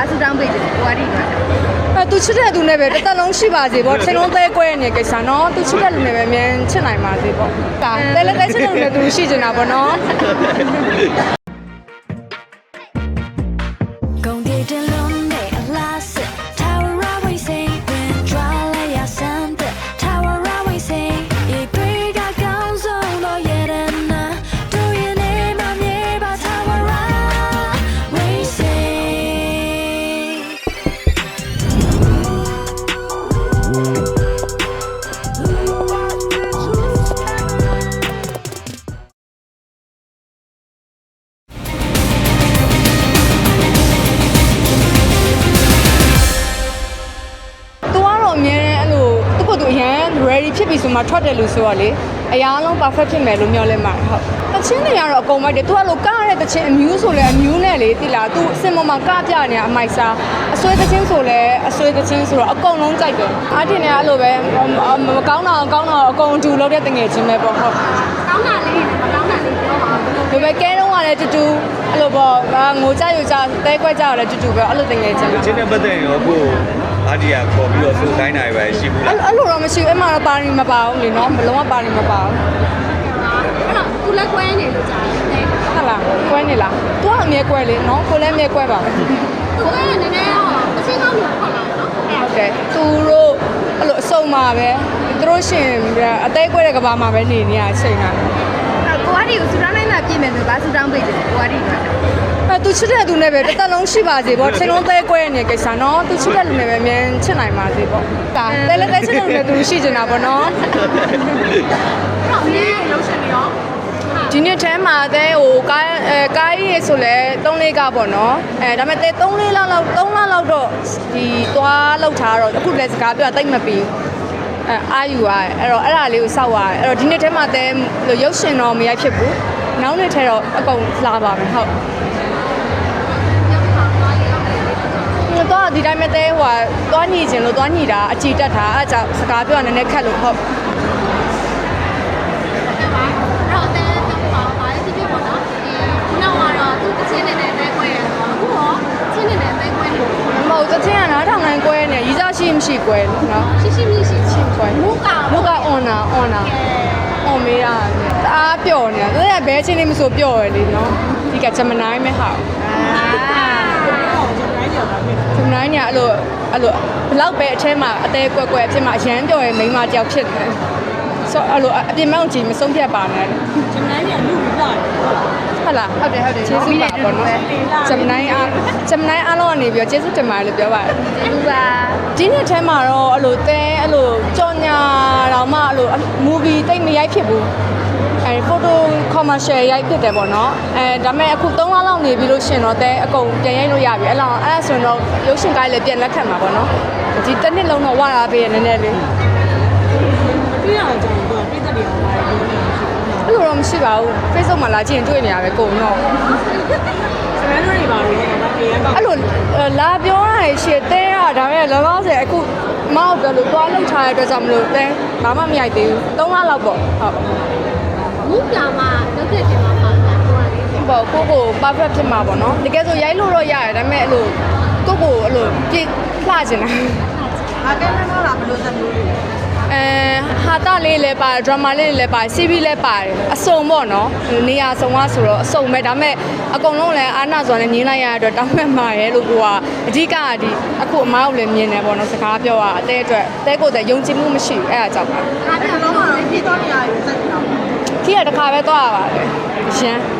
ဘာစူတောင်းပေးတယ်ကိုကတိကအဲသူချစ်တဲ့သူနဲ့ပဲတစ်သက်လုံးရှိပါစေပေါ့ချိန်လုံးသဲကွဲနေတဲ့ကိစ္စနော်သူချစ်တဲ့လူနဲ့ပဲအမြဲချစ်နိုင်ပါစေပေါ့ဒါတဲလက်တဲချစ်တဲ့လူနဲ့သူရှိချင်တာပေါ့နော်ကုန်ပြေတလုံး ဖြစ်ပြီဆိုမှထွက်တယ်လို့ဆိုတော့လေအရာအလုံး perfect ဖြစ်မယ်လို့မျှော်လင့်ပါတယ်ဟုတ်တချင်းတွေကတော့အကုန်မိုက်တယ်သူကလို့ကားရတဲ့တချင်းအမျိုးဆိုလဲအမျိုးနဲ့လေတိလားသူအစင်ပေါ်မှာကားပြနေတဲ့အမိုက်စားအဆွဲတချင်းဆိုလဲအဆွဲတချင်းဆိုတော့အကုန်လုံးကြိုက်တယ်အားတင်နေအဲ့လိုပဲမမကောင်းတာကောင်းတာအကုန်အတူလုပ်တဲ့တငယ်ချင်းပဲပေါ့ဟုတ်ကောင်းတာလေးမကောင်းတာလေးပြောပါဒီပဲကဲတော့ကလည်းတူတူအဲ့လိုပေါ့ငိုကြယူကြတဲကွက်ကြရတယ်တူတူပဲအဲ့လိုတငယ်ချင်းပဲချင်းတဲ့ပတ်သက်ရင်ရောကို အာဒီယာခေါ်ပြီးတော့စိုးတိုင်းတာပဲရှိဘူးလားအဲ့လိုတော့မရှိဘူးအဲ့မှာတော့ပါရီမပါဘူးလေနော်ဘလုံးဝပါရီမပါဘူးအဲ့တော့သူလည်းကွဲနေလို့ကြားတယ်ဟုတ်လားကွဲနေလား तू ကအမြဲကွဲလေနော်ကိုလည်းအမြဲကွဲပါပဲသူကလည်းနည်းနည်းတော့အချင်းကောင်းလို့ခေါ်လာတယ်နော်ဟုတ်တယ်သူတို့အဲ့လိုအစုံမှာပဲသူတို့ရှင်အသေးကွဲတဲ့ကဘာမှာပဲနေနေရအချိန်တာကို ကတိကိုစူတောင်းနိုင်တာပြည့်မယ်ဆိုဘာစူတောင်းပေးတယ်ကိုကတိကအဲသူချစ်တဲ့သူနဲ့ပဲတစ်သက်လုံးရှိပါစေပေါ့ချိန်လုံးသေးကွဲနေတဲ့ကိစ္စနော်သူချစ်တဲ့လူနဲ့ပဲအမြဲချစ်နိုင်ပါစေပေါ့ဒါတဲလက်တဲချစ်တဲ့လူနဲ့သူရှိချင်တာပေါ့နော်ဟုတ်ပြီလုံးရှင်ရောဒီနေ့ထဲမှာအသေးဟိုကားအဲကားကြီးရေဆိုလဲ3လေးကပေါ့နော်အဲဒါပေမဲ့တဲ3လေးလောက်လောက်3လလောက်တော့ဒီသွားလောက်ထားတော့အခုလည်းစကားပြောတာတိတ်မပြီးအဲ အာယူရတယ်အဲ့တော့အဲ့ဒါလေးကိုစောက်ရတယ်အဲ့တော့ဒီနေ့ထဲမှာတဲလို့ရုပ်ရှင်တော့မရိုက်ဖြစ်ဘူးနောက်နေ့ထဲတော့အကုန်လာပါမယ်ဟုတ်တော့ဒီတိုင်းမဲ့တဲဟိုကသွားညှိခြင်းလို့သွားညှိတာအကြည်တက်တာအဲ့ဒါကြောင့်စကားပြောရနည်းနည်းခက်လို့ဟုတ်တော့ ရီစားရှိမရှိကွဲလို့နော်ရှိရှိမြရှိချင်းကွဲမူကောင်မုကအွန်နာအွန်နာအွန်မေးတာတအားပျော်နေတာသူကဘဲချင်းလေးမဆိုပျော်ရလေနော်ဒီကဂျမနိုင်းမဲ့ဟာဂျမနိုင်းညာအဲ့လိုအဲ့လိုဘလောက်ပဲအထဲမှာအသေးကွက်ကွက်အဖြစ်မှာအရန်ပျော်ရမိန်းမတယောက်ဖြစ်တယ်ဆိုအဲ့လိုအပြင်မောင်ကြည့်မဆုံးဖြတ်ပါနဲ့ဂျမနိုင်းညာလူလာ ဟုတ်လားဟုတ်တယ်ဟုတ်တယ်ကျေးဇူးပါပေါ့နော်ဂျမနိုင်းအားဂျမနိုင်းအားလုံးကနေပြီးတော့ကျေးဇူးတင်ပါတယ်လို့ပြောပါတယ်ဒီပါဒီနှစ်ထဲမှာတော့အဲ့လိုတဲအဲ့လိုကြော်ညာတော့မှအဲ့လို movie တိတ်မရိုက်ဖြစ်ဘူးအဲ photo commercial ရိုက်ဖြစ်တယ်ပေါ့နော်အဲဒါပေမဲ့အခု3လလောက်နေပြီလို့ရှင်တော့တဲအကုန်ပြန်ရိုက်လို့ရပြီအဲ့လောက်အဲ့ဒါဆိုရင်တော့ရုပ်ရှင်ကားလည်းပြန်လက်ခံမှာပေါ့နော်ဒီတစ်နှစ်လုံးတော့ဝါတာပေးရနည်းနည်းလေး ပါဘူး Facebook မှာလာကြည့်ရင်တွေ့နေရပဲကုန်တော့စမန်တွေပါလို့တော့ပြေရပါအဲ့လိုလာပြောရရှေ့တဲရဒါပေမဲ့လောလောဆယ်အခုမောက်ပြောလို့သွားလောက်ထားတဲ့အတွက်ကြောင့်မလို့တဲဘာမှမရိုက်သေးဘူး3လလောက်ပေါ့ဟုတ်မူကောင်မှလုပ်တဲ့တင်မှာပါတာကိုကလေပေါ့ကိုကို perfect ဖြစ်မှာပေါ့နော်တကယ်ဆိုရိုက်လို့တော့ရတယ်ဒါပေမဲ့အဲ့လိုကိုကိုအဲ့လိုပြည့်လှချင်တာအကဲမနော်လားဘလို့သက်လို့ အဲဟာတာလေးလည်းပါတယ် drama လေးလည်းပါတယ် CV လည်းပါတယ်အစုံပေါ့နော်နေရာစုံကဆိုတော့အစုံပဲဒါပေမဲ့အကုန်လုံးလည်းအာနာစွာနဲ့ညင်းလိုက်ရတဲ့အတွက်တောင်းမှတ်မှာရဲလို့ကိုကအဓိကကဒီအခုအမားကိုလည်းမြင်တယ်ပေါ့နော်စကားပြောတာအသေးအတွက်အသေးကိုယ်တည်းယုံကြည်မှုမရှိဘူးအဲ့ဒါကြောင့်ပါအားပြောတော့တော့ပြည်တော်နေရာကိုသက်တာခီးရတစ်ခါပဲသွားရပါတယ်ရန်